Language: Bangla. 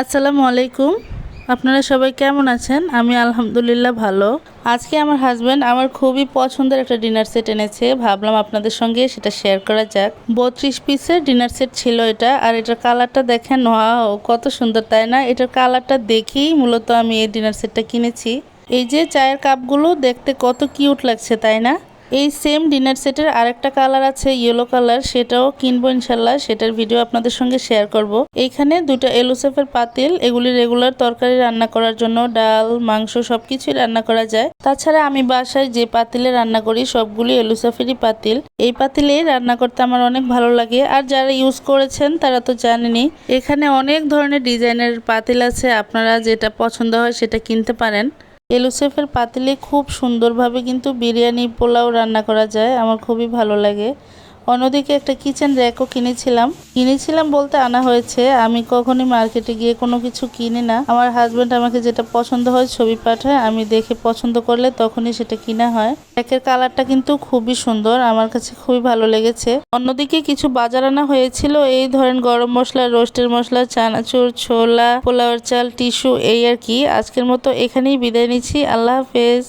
আসসালামু আলাইকুম। আপনারা সবাই কেমন আছেন? আমি আলহামদুলিল্লাহ ভালো। আজকে আমার হাজব্যান্ড আমার খুবই পছন্দের একটা ডিনার সেট এনেছে। ভাবলাম আপনাদের সঙ্গে সেটা শেয়ার করা যাক। বত্রিশ পিসের ডিনার সেট ছিল এটা, আর এটার কালারটা দেখেন ওয়াও কত সুন্দর, তাই না? এটার কালারটা দেখেই মূলত আমি এই ডিনার সেটটা কিনেছি। এই যে চায়ের কাপগুলো দেখতে কত কিউট লাগছে, তাই না? এই সেম ডিনার সেটের আরেকটা কালার আছে ইয়েলো কালার সেটাও কিনবো ইনশাল্লাহ, সেটার ভিডিও আপনাদের সঙ্গে শেয়ার করব। এইখানে দুটো এলুসেফের পাতিল, এগুলি রেগুলার তরকারি রান্না করার জন্য, ডাল, মাংস সবকিছুই রান্না করা যায়। তাছাড়া আমি বাসায় যে পাতিলে রান্না করি, সবগুলি এলুসাফেরই পাতিল। এই পাতিলে রান্না করতে আমার অনেক ভালো লাগে, আর যারা ইউজ করেছেন, তারা তো জানেনি এখানে অনেক ধরনের ডিজাইনের পাতিল আছে, আপনারা যেটা পছন্দ হয় সেটা কিনতে পারেন। এলুসেফের পাতিলে খুব সুন্দরভাবে কিন্তু বিরিয়ানি পোলাও রান্না করা যায় আমার খুবই ভালো লাগে। অন্যদিকে একটা কিচেন র্যাকও কিনেছিলাম। কিনেছিলাম বলতে আনা হয়েছে। আমি কখনই মার্কেটে গিয়ে কোনো কিছু কিনি না। আমার হাজব্যান্ড আমাকে যেটা পছন্দ হয় ছবি পাঠায়। আমি দেখে পছন্দ করলে তখনই সেটা কিনা হয়। র্যাকের কালারটা কিন্তু খুবই সুন্দর। আমার কাছে খুবই ভালো লেগেছে। অন্যদিকে কিছু বাজার আনা হয়েছিল। এই ধরেন গরম মশলা রোস্টের মশলা, চানাচুর, ছোলা, পোলাওয়ার চাল টিস্যু এই আর কি। আজকের মতো এখানেই বিদায় নিচ্ছি। আল্লাহ হাফেজ।